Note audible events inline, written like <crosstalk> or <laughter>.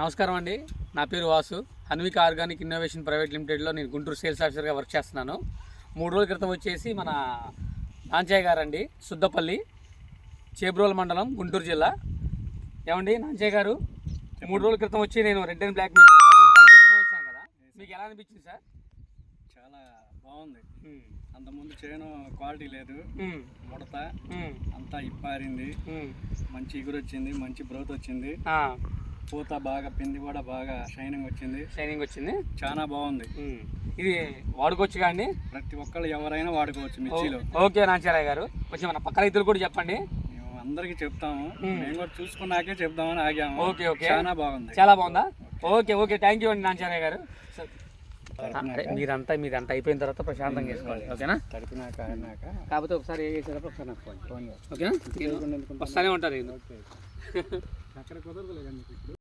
నమస్కారం అండి. నా పేరు Vasu. Hanvika organic innovation private లిమిటెడ్లో నేను గుంటూరు సేల్స్ ఆఫీసర్గా వర్క్ చేస్తున్నాను. మూడు రోజుల క్రితం వచ్చేసి మన నాంచయ్య గారండి సుద్దపల్లి చేబ్రోల్ మండలం గుంటూరు జిల్లా. ఏమండి నాంచయ్య గారు? మూడు రోజుల క్రితం వచ్చి నేను రెడ్ అండ్ బ్లాక్ డెమో ఇచ్చాను కదా. మీకు ఎలా అనిపించింది సార్? చాలా బాగుంది. అంతకుముందు చేను క్వాలిటీ లేదు. ముడత. అంతా ఇప్పారింది. మంచి ఇగురు వచ్చింది మంచి గ్రోత్ వచ్చింది. పూత బాగా పిండి కూడా బాగా షైనింగ్ వచ్చింది. షైనింగ్ వచ్చింది. చాలా బాగుంది. ఇది వాడుకోవచ్చు కానీ ప్రతి ఒక్కళ్ళు ఎవరైనా వాడుకోవచ్చు మిర్చిలో. ఓకే నాంచారాయ్ గారు. కొంచెం మన పక్క రైతులు కూడా చెప్పండి. మేము అందరికి చెప్తాము. మ్మ్. కూడా చూసుకున్నాకే చెప్దామని ఆగాము. Okay, okay. చాలా బాగుంది. చాలా బాగుందా? ఓకే. ఓకే థ్యాంక్ యూ అండి నాంచారాయ్ గారు. మీరంతా మీరంతా అయిపోయిన తర్వాత ప్రశాంతంగా చేసుకోవాలి ఓకేనా? తడిపినాక కాకపోతే ఒకసారి ఏ చేసేటప్పుడు ఒకసారి నాకు ఫోన్. ఓకేనా? వస్తానే ఉంటారు <laughs> అక్కడ కుదరదు